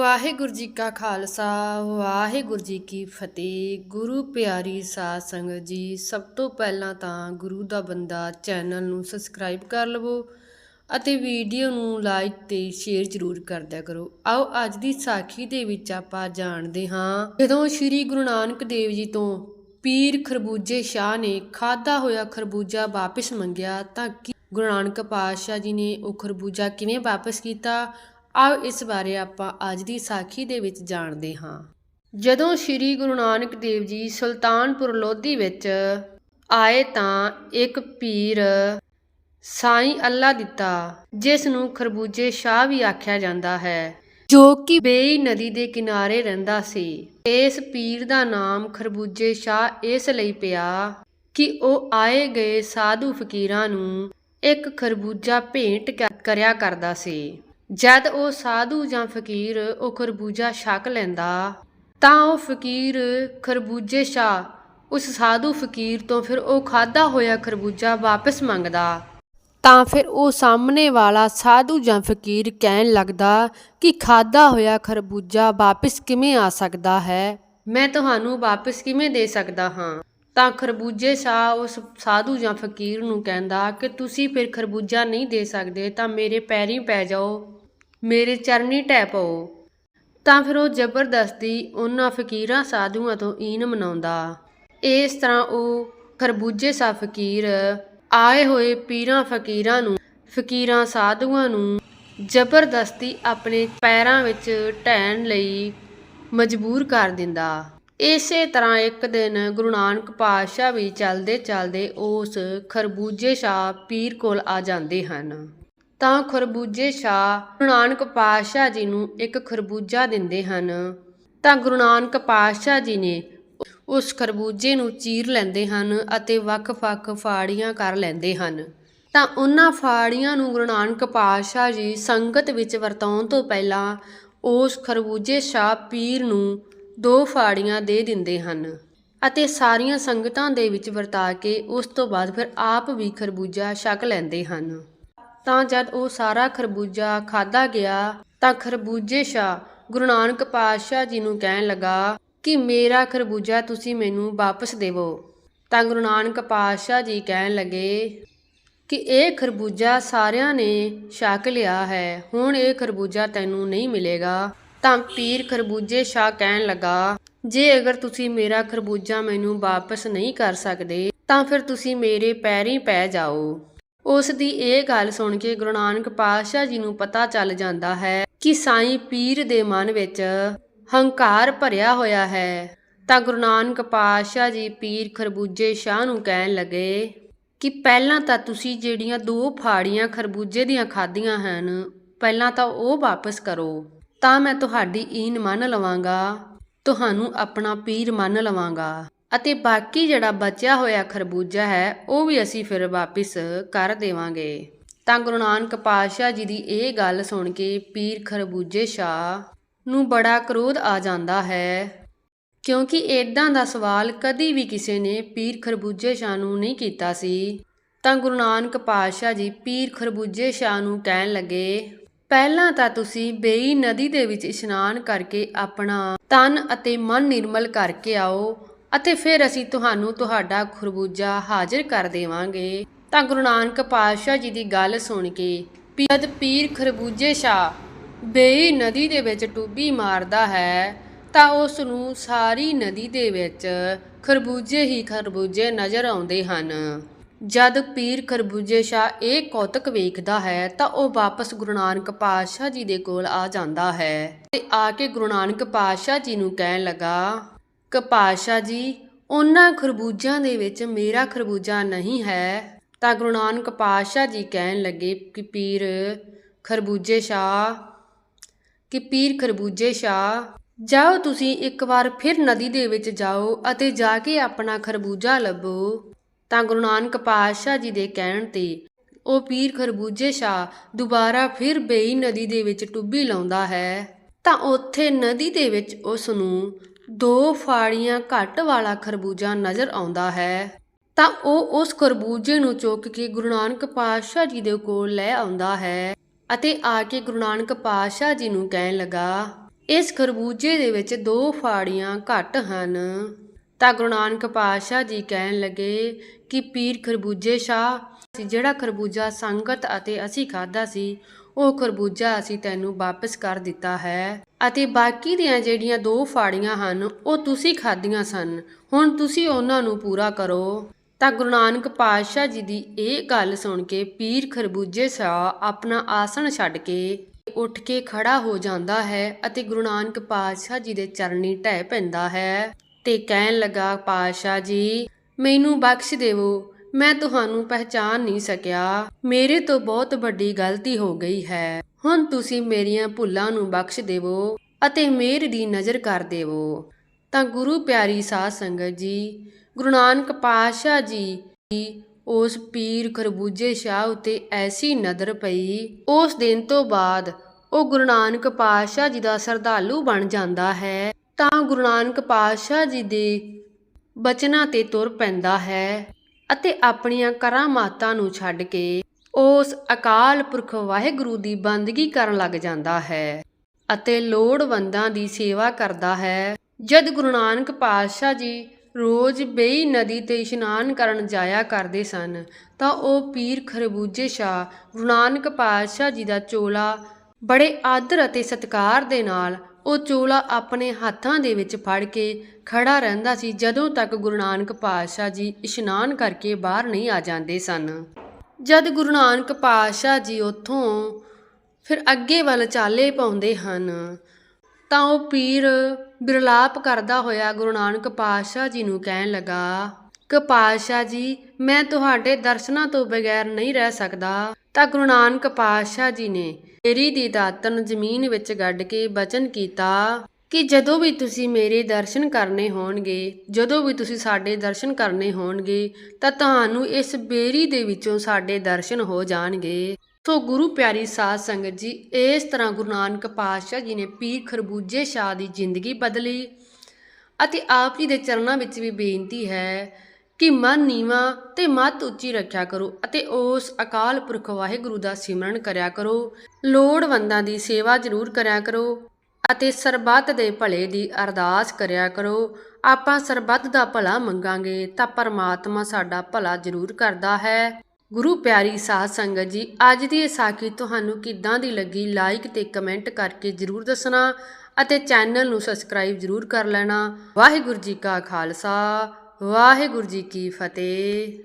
ਵਾਹਿਗੁਰੂ ਜੀ ਕਾ ਖਾਲਸਾ, ਵਾਹਿਗੁਰੂ ਜੀ ਕੀ ਫਤਿਹ। ਗੁਰੂ ਪਿਆਰੀ ਸਾਧ ਸੰਗਤ ਜੀ, ਸਭ ਤੋਂ ਪਹਿਲਾਂ ਤਾਂ ਗੁਰੂ ਦਾ ਬੰਦਾ ਚੈਨਲ ਨੂੰ ਸਬਸਕ੍ਰਾਈਬ ਕਰ ਲਵੋ ਅਤੇ ਵੀਡੀਓ ਨੂੰ ਲਾਈਕ ਤੇ ਸ਼ੇਅਰ ਜ਼ਰੂਰ ਕਰਦਿਆ ਕਰੋ। ਆਓ ਅੱਜ ਦੀ ਸਾਖੀ ਦੇ ਵਿੱਚ ਆਪਾਂ ਜਾਣਦੇ ਹਾਂ, ਜਦੋਂ ਸ੍ਰੀ ਗੁਰੂ ਨਾਨਕ ਦੇਵ ਜੀ ਤੋਂ ਪੀਰ ਖਰਬੂਜੇ ਸ਼ਾਹ ਨੇ ਖਾਦਾ ਹੋਇਆ ਖਰਬੂਜਾ ਵਾਪਸ ਮੰਗਿਆ ਤਾਂ ਕੀ ਗੁਰੂ ਨਾਨਕ ਪਾਤਸ਼ਾਹ ਜੀ ਨੇ ਉਹ ਖਰਬੂਜਾ ਕਿਵੇਂ ਵਾਪਸ ਕੀਤਾ? ਆਓ ਇਸ ਬਾਰੇ ਆਪਾਂ ਅੱਜ ਦੀ ਸਾਖੀ ਦੇ ਵਿੱਚ ਜਾਣਦੇ ਹਾਂ। ਜਦੋਂ ਸ੍ਰੀ ਗੁਰੂ ਨਾਨਕ ਦੇਵ ਜੀ ਸੁਲਤਾਨਪੁਰ ਲੋਧੀ ਵਿੱਚ ਆਏ ਤਾਂ ਇੱਕ ਪੀਰ ਸਾਈਂ ਅੱਲਾ ਦਿੱਤਾ, ਜਿਸ ਨੂੰ ਖਰਬੂਜੇ ਸ਼ਾਹ ਵੀ ਆਖਿਆ ਜਾਂਦਾ ਹੈ। ਜੋ ਕਿ ਬੇਈ ਨਦੀ ਦੇ ਕਿਨਾਰੇ ਰਹਿੰਦਾ ਸੀ। ਇਸ ਪੀਰ ਦਾ ਨਾਮ ਖਰਬੂਜੇ ਸ਼ਾਹ ਇਸ ਲਈ ਪਿਆ ਕਿ ਉਹ ਆਏ ਗਏ ਸਾਧੂ ਫਕੀਰਾਂ ਨੂੰ ਇੱਕ ਖਰਬੂਜਾ ਭੇਂਟ ਕ- ਕਰਿਆ ਕਰਦਾ ਸੀ। ਜਦ ਉਹ ਸਾਧੂ ਜਾਂ ਫਕੀਰ ਉਹ ਖਰਬੂਜਾ ਛਕ ਲੈਂਦਾ, ਤਾਂ ਉਹ ਫਕੀਰ ਖਰਬੂਜੇ ਸ਼ਾਹ ਉਸ ਸਾਧੂ ਫਕੀਰ ਤੋਂ ਫਿਰ ਉਹ ਖਾਦਾ ਹੋਇਆ ਖਰਬੂਜਾ ਵਾਪਸ ਮੰਗਦਾ। ਤਾਂ ਫਿਰ ਉਹ ਸਾਹਮਣੇ ਵਾਲਾ ਸਾਧੂ ਜਾਂ ਫਕੀਰ ਕਹਿਣ ਲੱਗਦਾ ਕਿ ਖਾਦਾ ਹੋਇਆ ਖਰਬੂਜਾ ਵਾਪਸ ਕਿਵੇਂ ਆ ਸਕਦਾ ਹੈ? ਮੈਂ ਤੁਹਾਨੂੰ ਵਾਪਸ ਕਿਵੇਂ ਦੇ ਸਕਦਾ ਹਾਂ? ਤਾਂ ਖਰਬੂਜੇ ਸ਼ਾਹ ਉਸ ਸਾਧੂ ਜਾਂ ਫਕੀਰ ਨੂੰ ਕਹਿੰਦਾ ਕਿ ਤੁਸੀਂ ਫਿਰ ਖਰਬੂਜਾ ਨਹੀਂ ਦੇ ਸਕਦੇ ਤਾਂ ਮੇਰੇ ਪੈਰੀਂ ਪੈ ਜਾਓ। ਮੇਰੇ ਚਰਨੀ ਟਹਿ ਪਾਓ। ਤਾਂ ਫਿਰ ਉਹ ਜ਼ਬਰਦਸਤੀ ਉਹਨਾਂ ਫਕੀਰਾਂ ਸਾਧੂਆਂ ਤੋਂ ਈਨ ਮਨਾਉਂਦਾ। ਇਸ ਤਰ੍ਹਾਂ ਉਹ ਖਰਬੂਜੇ ਸਾ ਫਕੀਰ, ਆਏ ਹੋਏ ਪੀਰਾਂ ਫਕੀਰਾਂ ਨੂੰ, ਫਕੀਰਾਂ ਸਾਧੂਆਂ ਨੂੰ ਜ਼ਬਰਦਸਤੀ ਆਪਣੇ ਪੈਰਾਂ ਵਿੱਚ ਢਹਿਣ ਲਈ ਮਜਬੂਰ ਕਰ ਦਿੰਦਾ। ਇਸੇ ਤਰ੍ਹਾਂ ਇੱਕ ਦਿਨ ਗੁਰੂ ਨਾਨਕ ਪਾਤਸ਼ਾਹ ਵੀ ਚੱਲਦੇ ਚਲਦੇ ਉਸ ਖਰਬੂਜੇ ਸ਼ਾਹ ਪੀਰ ਕੋਲ ਆ ਜਾਂਦੇ ਹਨ। ਤਾਂ ਖਰਬੂਜੇ ਸ਼ਾਹ ਗੁਰੂ ਨਾਨਕ ਪਾਤਸ਼ਾਹ ਜੀ ਨੂੰ ਇੱਕ ਖਰਬੂਜਾ ਦਿੰਦੇ ਹਨ। ਤਾਂ ਗੁਰੂ ਨਾਨਕ ਪਾਤਸ਼ਾਹ ਜੀ ਨੇ ਉਸ ਖਰਬੂਜੇ ਨੂੰ ਚੀਰ ਲੈਂਦੇ ਹਨ ਅਤੇ ਵੱਖ-ਵੱਖ ਫਾੜੀਆਂ ਕਰ ਲੈਂਦੇ ਹਨ। ਤਾਂ ਉਹਨਾਂ ਫਾੜੀਆਂ ਨੂੰ ਗੁਰੂ ਨਾਨਕ ਪਾਤਸ਼ਾਹ ਜੀ ਸੰਗਤ ਵਿੱਚ ਵਰਤਾਉਣ ਤੋਂ ਪਹਿਲਾਂ ਉਸ ਖਰਬੂਜੇ ਸ਼ਾਹ ਪੀਰ ਨੂੰ ਦੋ ਫਾੜੀਆਂ ਦੇ ਦਿੰਦੇ ਹਨ ਅਤੇ ਸਾਰੀਆਂ ਸੰਗਤਾਂ ਦੇ ਵਿੱਚ ਵਰਤਾ ਕੇ ਉਸ ਤੋਂ ਬਾਅਦ ਫਿਰ ਆਪ ਵੀ ਖਰਬੂਜਾ ਛਕ ਲੈਂਦੇ ਹਨ। ਤਾਂ ਜਦ ਉਹ ਸਾਰਾ ਖਰਬੂਜਾ ਖਾਦਾ ਗਿਆ ਤਾਂ ਖਰਬੂਜੇ ਸ਼ਾਹ ਗੁਰੂ ਨਾਨਕ ਪਾਤਸ਼ਾਹ ਜੀ ਨੂੰ ਕਹਿਣ ਲੱਗਾ ਕਿ ਮੇਰਾ ਖਰਬੂਜਾ ਤੁਸੀਂ ਮੈਨੂੰ ਵਾਪਸ ਦੇਵੋ। ਤਾਂ ਗੁਰੂ ਨਾਨਕ ਪਾਤਸ਼ਾਹ ਜੀ ਕਹਿਣ ਲੱਗੇ ਕਿ ਇਹ ਖਰਬੂਜਾ ਸਾਰਿਆਂ ਨੇ ਛਕ ਲਿਆ ਹੈ, ਹੁਣ ਇਹ ਖਰਬੂਜਾ ਤੈਨੂੰ ਨਹੀਂ ਮਿਲੇਗਾ। ਤਾਂ ਪੀਰ ਖਰਬੂਜੇ ਸ਼ਾਹ ਕਹਿਣ ਲੱਗਾ, ਜੇ ਅਗਰ ਤੁਸੀਂ ਮੇਰਾ ਖਰਬੂਜਾ ਮੈਨੂੰ ਵਾਪਸ ਨਹੀਂ ਕਰ ਸਕਦੇ, ਤਾਂ ਫਿਰ ਤੁਸੀਂ ਮੇਰੇ ਪੈਰੀਂ ਪੈ ਜਾਓ। ਉਸ ਦੀ ਇਹ ਗੱਲ ਸੁਣ ਕੇ ਗੁਰੂ ਨਾਨਕ ਪਾਤਸ਼ਾਹ ਜੀ ਨੂੰ ਪਤਾ ਚੱਲ ਜਾਂਦਾ ਹੈ ਕਿ ਸਾਈਂ ਪੀਰ ਦੇ ਮਨ ਵਿੱਚ ਹੰਕਾਰ ਭਰਿਆ ਹੋਇਆ ਹੈ। ਤਾਂ ਗੁਰੂ ਨਾਨਕ ਪਾਤਸ਼ਾਹ ਜੀ ਪੀਰ ਖਰਬੂਜੇ ਸ਼ਾਹ ਨੂੰ ਕਹਿਣ ਲੱਗੇ ਕਿ ਪਹਿਲਾਂ ਤਾਂ ਤੁਸੀਂ ਜਿਹੜੀਆਂ ਦੋ ਫਾੜੀਆਂ ਖਰਬੂਜੇ ਦੀਆਂ ਖਾਧੀਆਂ ਹਨ, ਪਹਿਲਾਂ ਤਾਂ ਉਹ ਵਾਪਸ ਕਰੋ। ਤਾਂ ਮੈਂ ਤੁਹਾਡੀ ਈਨ ਮੰਨ ਲਵਾਂਗਾ, ਤੁਹਾਨੂੰ ਆਪਣਾ ਪੀਰ ਮੰਨ ਲਵਾਂਗਾ। ਅਤੇ ਬਾਕੀ ਜਿਹੜਾ ਬਚਿਆ ਹੋਇਆ ਖਰਬੂਜਾ ਹੈ, ਉਹ ਵੀ ਅਸੀਂ ਫਿਰ ਵਾਪਿਸ ਕਰ ਦੇਵਾਂਗੇ। ਤਾਂ ਗੁਰੂ ਨਾਨਕ ਪਾਤਸ਼ਾਹ ਜੀ ਦੀ ਇਹ ਗੱਲ ਸੁਣ ਕੇ ਪੀਰ ਖਰਬੂਜੇ ਸ਼ਾਹ ਨੂੰ ਬੜਾ ਕਰੋਧ ਆ ਜਾਂਦਾ ਹੈ। ਕਿਉਂਕਿ ਇਦਾਂ ਦਾ ਸਵਾਲ ਕਦੀ ਵੀ ਕਿਸੇ ਨੇ ਪੀਰ ਖਰਬੂਜੇ ਸ਼ਾਹ ਨੂੰ ਨਹੀਂ ਕੀਤਾ ਸੀ। ਤਾਂ ਗੁਰੂ ਨਾਨਕ ਪਾਤਸ਼ਾਹ ਜੀ ਪੀਰ ਖਰਬੂਜੇ ਸ਼ਾਹ ਨੂੰ ਕਹਿਣ ਲੱਗੇ, ਪਹਿਲਾਂ ਤਾਂ ਤੁਸੀਂ ਬੇਈ ਨਦੀ ਦੇ ਵਿੱਚ ਇਸ਼ਨਾਨ ਕਰਕੇ ਆਪਣਾ ਤਨ ਅਤੇ ਮਨ ਨਿਰਮਲ ਕਰਕੇ ਆਓ ਅਤੇ ਫਿਰ ਅਸੀਂ ਤੁਹਾਨੂੰ ਤੁਹਾਡਾ ਖਰਬੂਜਾ ਹਾਜ਼ਰ ਕਰ ਦੇਵਾਂਗੇ। ਤਾਂ ਗੁਰੂ ਨਾਨਕ ਪਾਤਸ਼ਾਹ ਜੀ ਦੀ ਗੱਲ ਸੁਣ ਕੇ ਜਦ ਪੀਰ ਖਰਬੂਜੇ ਸ਼ਾਹ ਬੇਈ ਨਦੀ ਦੇ ਵਿੱਚ ਟੁੱਬੀ ਮਾਰਦਾ ਹੈ, ਤਾਂ ਉਸ ਨੂੰ ਸਾਰੀ ਨਦੀ ਦੇ ਵਿੱਚ ਖਰਬੂਜੇ ਹੀ ਖਰਬੂਜੇ ਨਜ਼ਰ ਆਉਂਦੇ ਹਨ। ਜਦ ਪੀਰ ਖਰਬੂਜੇ ਸ਼ਾਹ ਇਹ ਕੌਤਕ ਵੇਖਦਾ ਹੈ, ਤਾਂ ਉਹ ਵਾਪਸ ਗੁਰੂ ਨਾਨਕ ਪਾਤਸ਼ਾਹ ਜੀ ਦੇ ਕੋਲ ਆ ਜਾਂਦਾ ਹੈ। ਤੇ ਆ ਕੇ ਗੁਰੂ ਨਾਨਕ ਪਾਤਸ਼ਾਹ ਜੀ ਨੂੰ ਕਹਿਣ ਲੱਗਾ ਕਿ ਪਾਤਸ਼ਾਹ ਜੀ, ਉਹਨਾਂ ਖਰਬੂਜਿਆਂ ਦੇ ਵਿੱਚ ਮੇਰਾ ਖਰਬੂਜਾ ਨਹੀਂ ਹੈ। ਤਾਂ ਗੁਰੂ ਨਾਨਕ ਪਾਤਸ਼ਾਹ ਜੀ ਕਹਿਣ ਲੱਗੇ ਕਿ ਪੀਰ ਖਰਬੂਜੇ ਸ਼ਾਹ, ਕਿ ਪੀਰ ਖਰਬੂਜੇ ਸ਼ਾਹ, ਜਾਓ ਤੁਸੀਂ ਇੱਕ ਵਾਰ ਫਿਰ ਨਦੀ ਦੇ ਵਿੱਚ ਜਾਓ ਅਤੇ ਜਾ ਕੇ ਆਪਣਾ ਖਰਬੂਜਾ ਲੱਭੋ। ਤਾਂ ਗੁਰੂ ਨਾਨਕ ਪਾਤਸ਼ਾਹ ਜੀ ਦੇ ਕਹਿਣ ਤੇ ਉਹ ਪੀਰ ਖਰਬੂਜੇ ਸ਼ਾਹ ਦੁਬਾਰਾ ਫਿਰ ਬੇਈ ਨਦੀ ਦੇ ਵਿੱਚ ਟੁੱਬੀ ਲਾਉਂਦਾ ਹੈ। ਤਾਂ ਉੱਥੇ ਨਦੀ ਦੇ ਵਿੱਚ ਉਸ ਨੂੰ ਦੋ ਫਾੜੀਆਂ ਘੱਟ ਵਾਲਾ ਖਰਬੂਜਾ ਨਜ਼ਰ ਆਉਂਦਾ ਹੈ। ਤਾਂ ਉਹ ਉਸ ਖਰਬੂਜੇ ਨੂੰ ਚੁੱਕ ਕੇ ਗੁਰੂ ਨਾਨਕ ਪਾਤਸ਼ਾਹ ਜੀ ਦੇ ਕੋਲ ਲੈ ਆਉਂਦਾ ਹੈ ਅਤੇ ਆ ਕੇ ਗੁਰੂ ਨਾਨਕ ਪਾਤਸ਼ਾਹ ਜੀ ਨੂੰ ਕਹਿਣ ਲੱਗਾ, ਇਸ ਖਰਬੂਜੇ ਦੇ ਵਿੱਚ ਦੋ ਫਾੜੀਆਂ ਘੱਟ ਹਨ। ਤਾਂ ਗੁਰੂ ਨਾਨਕ ਪਾਤਸ਼ਾਹ ਜੀ ਕਹਿਣ ਲੱਗੇ, ਕਿ ਪੀਰ ਖਰਬੂਜੇ ਸ਼ਾਹ ਜਿਹੜਾ ਖਰਬੂਜਾ ਸੰਗਤ ਅਤੇ ਅਸੀਂ ਖਾਦਾ ਸੀ, ਉਹ ਖਰਬੂਜਾ ਅਸੀਂ ਤੈਨੂੰ ਵਾਪਸ ਕਰ ਦਿੱਤਾ ਹੈ। ਅਤੇ ਬਾਕੀ ਦੀਆਂ ਜਿਹੜੀਆਂ ਦੋ ਫਾੜੀਆਂ ਹਨ, ਉਹ ਤੁਸੀਂ ਖਾਧੀਆਂ ਸਨ। ਹੁਣ ਤੁਸੀਂ ਉਹਨਾਂ ਨੂੰ ਪੂਰਾ ਕਰੋ। ਤਾਂ ਗੁਰੂ ਨਾਨਕ ਪਾਤਸ਼ਾਹ ਜੀ ਦੀ ਇਹ ਗੱਲ ਸੁਣ ਕੇ ਪੀਰ ਖਰਬੂਜੇ ਸ਼ਾਹ ਆਪਣਾ ਆਸਣ ਛੱਡ ਕੇ ਉੱਠ ਕੇ ਖੜਾ ਹੋ ਜਾਂਦਾ ਹੈ ਅਤੇ ਗੁਰੂ ਨਾਨਕ ਪਾਤਸ਼ਾਹ ਜੀ ਦੇ ਚਰਨੀ ਢਹਿ ਪੈਂਦਾ ਹੈ ਤੇ ਕਹਿਣ ਲੱਗਾ, ਪਾਤਸ਼ਾਹ ਜੀ, ਮੈਨੂੰ ਬਖਸ਼ ਦੇਵੋ। ਮੈਂ ਤੁਹਾਨੂੰ ਪਹਿਚਾਨ ਨਹੀਂ ਸਕਿਆ। ਮੇਰੇ ਤੋਂ ਬਹੁਤ ਵੱਡੀ ਗਲਤੀ ਹੋ ਗਈ ਹੈ। ਹੁਣ ਤੁਸੀਂ ਮੇਰੀਆਂ ਭੁੱਲਾਂ ਨੂੰ ਬਖਸ਼ ਦੇਵੋ ਅਤੇ ਮੇਰ ਦੀ ਨਜ਼ਰ ਕਰ ਦੇਵੋ। ਤਾਂ ਗੁਰੂ ਪਿਆਰੀ ਸਾਧ ਸੰਗਤ ਜੀ, ਗੁਰੂ ਨਾਨਕ ਪਾਤਸ਼ਾਹ ਜੀ, ਉਸ ਪੀਰ ਖਰਬੂਜੇ ਸ਼ਾਹ ਉਤੇ ਐਸੀ ਨਜ਼ਰ ਪਈ, ਉਸ ਦਿਨ ਤੋਂ ਬਾਅਦ ਉਹ ਗੁਰੂ ਨਾਨਕ ਪਾਤਸ਼ਾਹ ਜੀ ਦਾ ਸਰਧਾਲੂ ਬਣ ਜਾਂਦਾ ਹੈ। ਤਾਂ ਗੁਰੂ ਨਾਨਕ ਪਾਤਸ਼ਾਹ ਜੀ ਦੇ ਬਚਨਾਂ ਤੇ ਤੁਰ ਪੈਂਦਾ ਹੈ। ਅਤੇ ਆਪਣੀਆਂ ਕਰਾਮਾਤਾਂ ਨੂੰ ਛੱਡ ਕੇ ਉਸ ਅਕਾਲ ਪੁਰਖ ਵਾਹਿਗੁਰੂ ਦੀ ਬੰਦਗੀ ਕਰਨ ਲੱਗ ਜਾਂਦਾ ਹੈ ਅਤੇ ਲੋੜਵੰਦਾਂ ਦੀ ਸੇਵਾ ਕਰਦਾ ਹੈ। ਜਦ ਗੁਰੂ ਨਾਨਕ ਪਾਤਸ਼ਾਹ ਜੀ ਰੋਜ਼ ਬੇਈ ਨਦੀ ਤੇ ਇਸ਼ਨਾਨ ਕਰਨ ਜਾਇਆ ਕਰਦੇ ਸਨ, ਤਾਂ ਉਹ ਪੀਰ ਖਰਬੂਜੇ ਸ਼ਾਹ, ਗੁਰੂ ਨਾਨਕ ਪਾਤਸ਼ਾਹ ਜੀ ਦਾ ਚੋਲਾ ਬੜੇ ਆਦਰ ਅਤੇ ਸਤਿਕਾਰ ਦੇ ਨਾਲ ਉਹ ਚੋਲਾ ਆਪਣੇ ਹੱਥਾਂ ਦੇ ਵਿੱਚ ਫੜ ਕੇ ਖੜਾ ਰਹਿੰਦਾ ਸੀ ਜਦੋਂ ਤੱਕ ਗੁਰੂ ਨਾਨਕ ਪਾਤਸ਼ਾਹ ਜੀ ਇਸ਼ਨਾਨ ਕਰਕੇ ਬਾਹਰ ਨਹੀਂ ਆ ਜਾਂਦੇ ਸਨ। ਜਦ ਗੁਰੂ ਨਾਨਕ ਪਾਤਸ਼ਾਹ ਜੀ ਉੱਥੋਂ ਫਿਰ ਅੱਗੇ ਵੱਲ ਚਾਲੇ ਪਾਉਂਦੇ ਹਨ, ਤਾਂ ਉਹ ਪੀਰ ਬਿਰਲਾਪ ਕਰਦਾ ਹੋਇਆ ਗੁਰੂ ਨਾਨਕ ਪਾਤਸ਼ਾਹ ਜੀ ਨੂੰ ਕਹਿਣ ਲੱਗਾ, ਕਿ ਪਾਤਸ਼ਾਹ ਜੀ, ਮੈਂ ਤੁਹਾਡੇ ਦਰਸ਼ਨਾਂ ਤੋਂ ਬਗੈਰ ਨਹੀਂ ਰਹਿ ਸਕਦਾ। ਤਾਂ ਗੁਰੂ ਨਾਨਕ ਪਾਤਸ਼ਾਹ ਜੀ ਨੇ ਮੇਰੀ ਦੀ ਦਾਤਨ ਜ਼ਮੀਨ ਵਿੱਚ ਗੱਡ ਕੇ ਬਚਨ ਕੀਤਾ ਕਿ ਜਦੋਂ ਵੀ ਤੁਸੀਂ ਮੇਰੇ ਦਰਸ਼ਨ ਕਰਨੇ ਹੋਣਗੇ, ਜਦੋਂ ਵੀ ਤੁਸੀਂ ਸਾਡੇ ਦਰਸ਼ਨ ਕਰਨੇ ਹੋਣਗੇ, ਤਾਂ ਤੁਹਾਨੂੰ ਇਸ ਬੇਰੀ ਦੇ ਵਿੱਚੋਂ ਸਾਡੇ ਦਰਸ਼ਨ ਹੋ ਜਾਣਗੇ। ਸੋ ਗੁਰੂ ਪਿਆਰੀ ਸਾਧ ਸੰਗਤ ਜੀ, ਇਸ ਤਰ੍ਹਾਂ ਗੁਰੂ ਨਾਨਕ ਪਾਤਸ਼ਾਹ ਜੀ ਨੇ ਪੀਰ ਖਰਬੂਜੇ ਸ਼ਾਹ ਦੀ ਜ਼ਿੰਦਗੀ ਬਦਲੀ ਅਤੇ ਆਪ ਜੀ ਦੇ ਚਰਨਾਂ ਵਿੱਚ ਵੀ ਬੇਨਤੀ ਹੈ ਕਿ ਮਨ ਨੀਵਾ ਤੇ ਮਤ ਉੱਚੀ ਰੱਖਿਆ ਕਰੋ ਅਤੇ ਉਸ ਅਕਾਲ ਪੁਰਖ ਵਾਹਿਗੁਰੂ ਦਾ ਸਿਮਰਨ ਕਰਿਆ ਕਰੋ। ਲੋੜਵੰਦਾਂ ਦੀ ਸੇਵਾ ਜ਼ਰੂਰ ਕਰਿਆ ਕਰੋ ਅਤੇ ਸਰਬੱਤ ਦੇ ਭਲੇ ਦੀ ਅਰਦਾਸ ਕਰਿਆ ਕਰੋ। ਆਪਾਂ ਸਰਬੱਤ ਦਾ ਭਲਾ ਮੰਗਾਂਗੇ ਤਾਂ ਪਰਮਾਤਮਾ ਸਾਡਾ ਭਲਾ ਜ਼ਰੂਰ ਕਰਦਾ ਹੈ। ਗੁਰੂ ਪਿਆਰੀ ਸਾਧ ਸੰਗਤ ਜੀ, ਅੱਜ ਦੀ ਇਹ ਸਾਖੀ ਤੁਹਾਨੂੰ ਕਿੱਦਾਂ ਦੀ ਲੱਗੀ? ਲਾਈਕ ਤੇ ਕਮੈਂਟ ਕਰਕੇ ਜ਼ਰੂਰ ਦੱਸਣਾ ਅਤੇ ਚੈਨਲ ਨੂੰ ਸਬਸਕ੍ਰਾਈਬ ਜ਼ਰੂਰ ਕਰ ਲੈਣਾ। ਵਾਹਿਗੁਰੂ ਜੀ ਕਾ ਖਾਲਸਾ। ਵਾਹਿਗੁਰੂ ਜੀ ਕੀ ਫਤਿਹ।